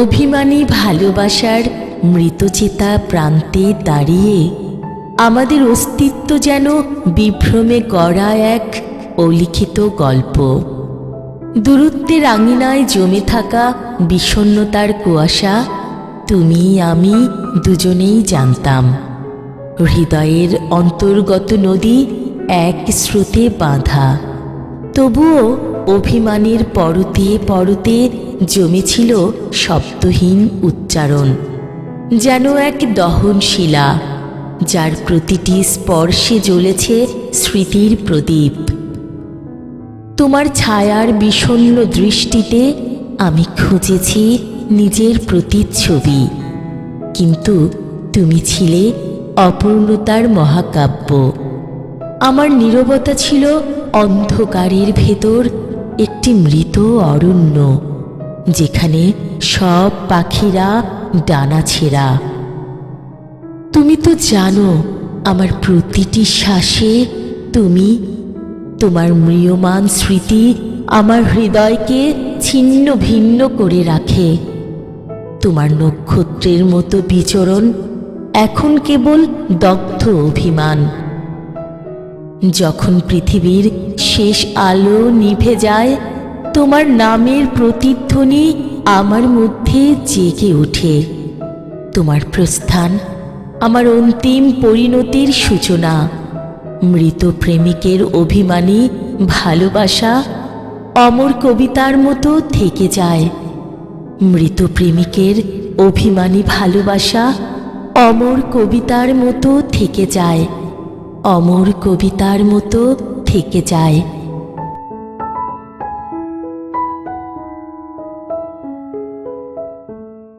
অভিমানী ভালোবাসার মৃতচেতা প্রান্তে দাঁড়িয়ে আমাদের অস্তিত্ব যেন বিভ্রমে গড়া এক অলিখিত গল্প। দূরত্বের আঙিনায় জমে থাকা বিষণ্ণতার কুয়াশা তুমি আমি দুজনেই জানতাম। হৃদয়ের অন্তর্গত নদী এক স্রোতে বাঁধা। তবুও অভিমানের পরতে পরতে জমেছিল শব্দহীন উচ্চারণ। যেন এক দহনশিলা, যার প্রতিটি স্পর্শে জ্বলেছে স্মৃতির প্রদীপ। তোমার ছায়ার বিষণ্ণ দৃষ্টিতে আমি খুঁজেছি নিজের প্রতিচ্ছবি। কিন্তু তুমি ছিলে অপূর্ণতার মহাকাব্য। আমার নীরবতা ছিল অন্ধকারের ভেতর একটি মৃত অরণ্য, যেখানে সব পাখিরা ডানা ছেঁড়া। তুমি তো জানো, আমার প্রতিটি শ্বাসে তুমি, তোমার ম্রিয়মান স্মৃতি আমার হৃদয়কে ছিন্ন ভিন্ন করে রাখে। তোমার নক্ষত্রের মতো বিচরণ এখন কেবল দগ্ধ অভিমান। যখন পৃথিবীর শেষ আলো নিভে যায়, তোমার নামের প্রতিধ্বনি আমার মধ্যে জেগে ওঠে। তোমার প্রস্থান আমার অন্তিম পরিণতির সূচনা। মৃত প্রেমিকের অভিমানী ভালোবাসা অমর কবিতার মতো থেকে যায়। মৃত প্রেমিকের অভিমানী ভালোবাসা অমর কবিতার মতো থেকে যায়। অমর কবিতার মতো থেকে যায়।